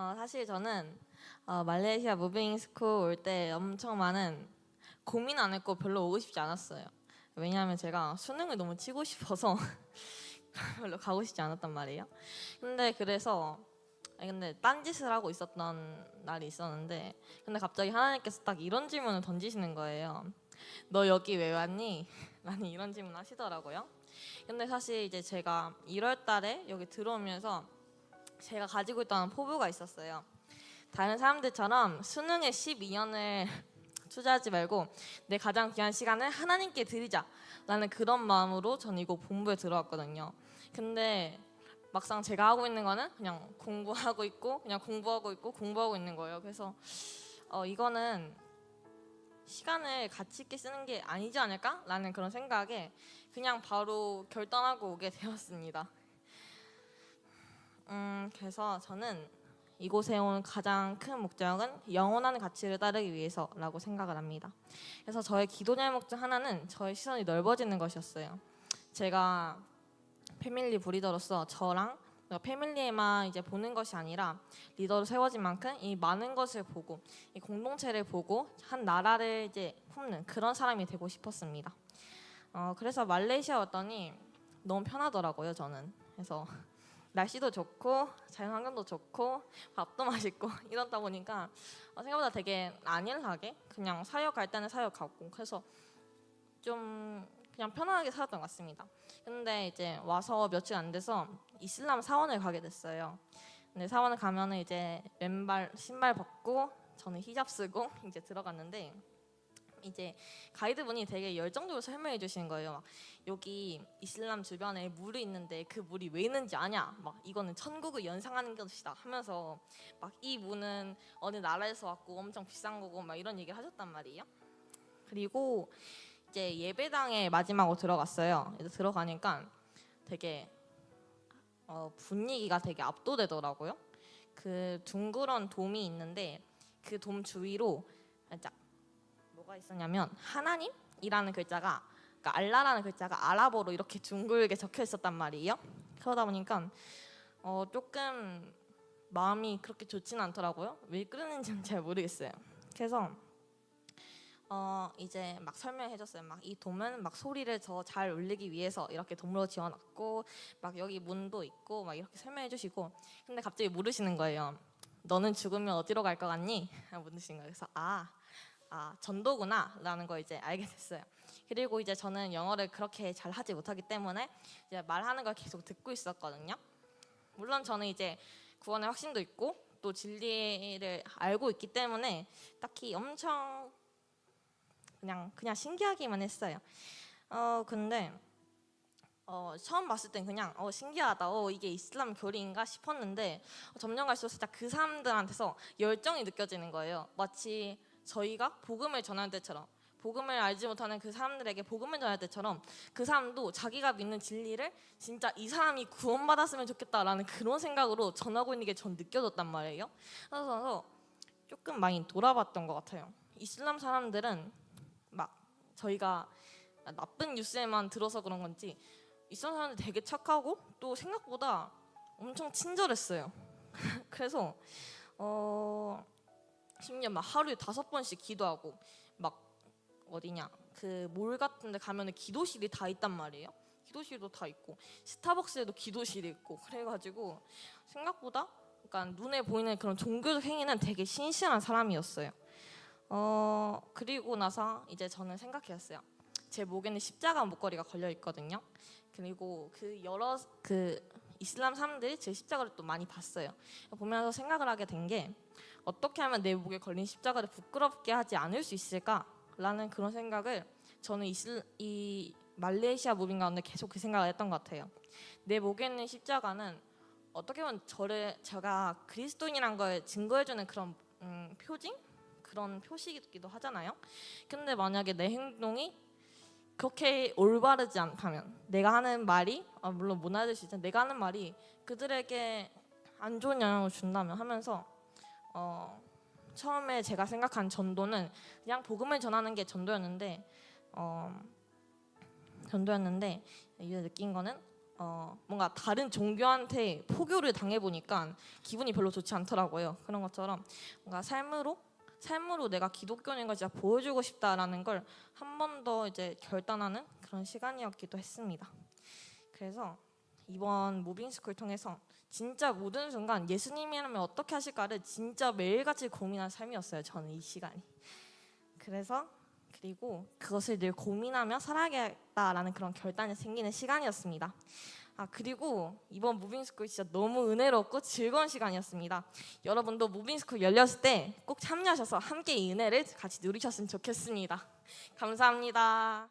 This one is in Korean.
어, 사실 저는 어, 말레이시아 무빙 스쿨 올 때 엄청 많은 고민 안 했고 별로 오고 싶지 않았어요. 왜냐하면 제가 수능을 너무 치고 싶어서 별로 가고 싶지 않았단 말이에요. 근데 그래서 근데 딴짓을 하고 있었던 날이 있었는데 근데 갑자기 하나님께서 딱 이런 질문을 던지시는 거예요. 너 여기 왜 왔니? 라는 이런 질문 하시더라고요. 근데 사실 이제 제가 1월 달에 여기 들어오면서 제가 가지고 있던 포부가 있었어요. 다른 사람들처럼 수능에 12년을 투자하지 말고 내 가장 귀한 시간을 하나님께 드리자라는 그런 마음으로 저는 이거 본부에 들어왔거든요. 근데 막상 제가 하고 있는 거는 그냥 공부하고 있고 그냥 공부하고 있고 공부하고 있는 거예요. 그래서 어, 이거는 시간을 가치 있게 쓰는 게 아니지 않을까라는 그런 생각에 그냥 바로 결단하고 오게 되었습니다. 음, 그래서 저는 이곳에 온 가장 큰 목적은 영원한 가치를 따르기 위해서라고 생각을 합니다. 그래서 저의 기도 제목 중 하나는 저의 시선이 넓어지는 것이었어요. 제가 패밀리 브리더로서 저랑 패밀리에만 이제 보는 것이 아니라 리더로 세워진 만큼 이 많은 것을 보고 이 공동체를 보고 한 나라를 이제 품는 그런 사람이 되고 싶었습니다. 어, 그래서 말레이시아 왔더니 너무 편하더라고요 저는. 그래서 날씨도 좋고 자연 환경도 좋고 밥도 맛있고 이러다 보니까 어, 생각보다 되게 안일하게 그냥 사역 갈 때는 사역 가고 그래서 좀 그냥 편안하게 살았던 것 같습니다. 근데 이제 와서 며칠 안 돼서 이슬람 사원을 가게 됐어요. 근데 사원을 가면은 이제 맨발 신발 벗고 저는 히잡 쓰고 이제 들어갔는데 이제 가이드분이 되게 열정적으로 설명해 주시는 거예요. 막 여기 이슬람 주변에 물이 있는데 그 물이 왜 있는지 아냐? 막 이거는 천국을 연상하는 것이다 하면서 막 이 물은 어느 나라에서 왔고 엄청 비싼 거고 막 이런 얘기를 하셨단 말이에요. 그리고 이제 예배당에 마지막으로 들어갔어요. 이제 들어가니까 되게 어, 분위기가 되게 압도되더라고요. 그 둥그런 돔이 있는데 그 돔 주위로 살짝 뭐가 있었냐면 하나님이라는 글자가 그러니까 알라라는 글자가 아랍어로 이렇게 둥글게 적혀 있었단 말이에요. 그러다 보니까 어, 조금 마음이 그렇게 좋지는 않더라고요. 왜 그러는지는 잘 모르겠어요. 그래서 어 이제 막 설명해줬어요. 막 이 돔은 막 소리를 더 잘 울리기 위해서 이렇게 돔으로 지어놨고 막 여기 문도 있고 막 이렇게 설명해주시고 근데 갑자기 물으시는 거예요. 너는 죽으면 어디로 갈 것 같니? 물으신 거예요. 그래서 아, 아 전도구나라는 거 이제 알게 됐어요. 그리고 이제 저는 영어를 그렇게 잘 하지 못하기 때문에 이제 말하는 걸 계속 듣고 있었거든요. 물론 저는 이제 구원의 확신도 있고 또 진리를 알고 있기 때문에 딱히 엄청 그냥 그냥 신기하기만 했어요. 어 근데 어 처음 봤을 땐 그냥 어 신기하다. 어 이게 이슬람 교리인가 싶었는데 어, 점점 갈수록 살짝 그 사람들한테서 열정이 느껴지는 거예요. 마치 저희가 복음을 전할 때처럼 복음을 알지 못하는 그 사람들에게 복음을 전할 때처럼 그 사람도 자기가 믿는 진리를 진짜 이 사람이 구원받았으면 좋겠다라는 그런 생각으로 전하고 있는 게 전 느껴졌단 말이에요. 그래서 조금 많이 돌아봤던 것 같아요. 이슬람 사람들은 막 저희가 나쁜 뉴스에만 들어서 그런 건지 이슬람 사람들 되게 착하고 또 생각보다 엄청 친절했어요. 그래서 어 심지어 막 하루에 다섯 번씩 기도하고 막 어디냐 그 몰 같은데 가면은 기도실이 다 있단 말이에요. 기도실도 다 있고 스타벅스에도 기도실이 있고 그래가지고 생각보다 그러니까 눈에 보이는 그런 종교적 행위는 되게 신실한 사람이었어요. 어 그리고 나서 이제 저는 생각했어요. 제 목에는 십자가 목걸이가 걸려 있거든요. 그리고 그 여러 그 이슬람 사람들이 제 십자가를 또 많이 봤어요. 보면서 생각을 하게 된 게 어떻게 하면 내 목에 걸린 십자가를 부끄럽게 하지 않을 수 있을까라는 그런 생각을 저는 이슬 이 말레이시아 무빙 가운데 계속 그 생각을 했던 것 같아요. 내 목에 있는 십자가는 어떻게 보면 저를 제가 그리스도인이란 걸 증거해주는 그런 음, 표징 그런 표시이기도 하잖아요. 근데 만약에 내 행동이 그렇게 올바르지 않다면 내가 하는 말이 아, 물론 못 알아들 수 있지만 내가 하는 말이 그들에게 안 좋은 영향을 준다면 하면서 어, 처음에 제가 생각한 전도는 그냥 복음을 전하는 게 전도였는데 어, 전도였는데 이제 느낀 거는 어, 뭔가 다른 종교한테 포교를 당해 보니까 기분이 별로 좋지 않더라고요. 그런 것처럼 뭔가 삶으로 삶으로 내가 기독교인 걸 진짜 보여주고 싶다라는 걸 한 번 더 이제 결단하는 그런 시간이었기도 했습니다. 그래서 이번 무빙스쿨 통해서 진짜 모든 순간 예수님이라면 어떻게 하실까를 진짜 매일같이 고민한 삶이었어요. 저는 이 시간이. 그래서 그리고 그것을 늘 고민하며 살아야겠다라는 그런 결단이 생기는 시간이었습니다. 아 그리고 이번 무빙스쿨 진짜 너무 은혜롭고 즐거운 시간이었습니다. 여러분도 무빙스쿨 열렸을 때 꼭 참여하셔서 함께 이 은혜를 같이 누리셨으면 좋겠습니다. 감사합니다.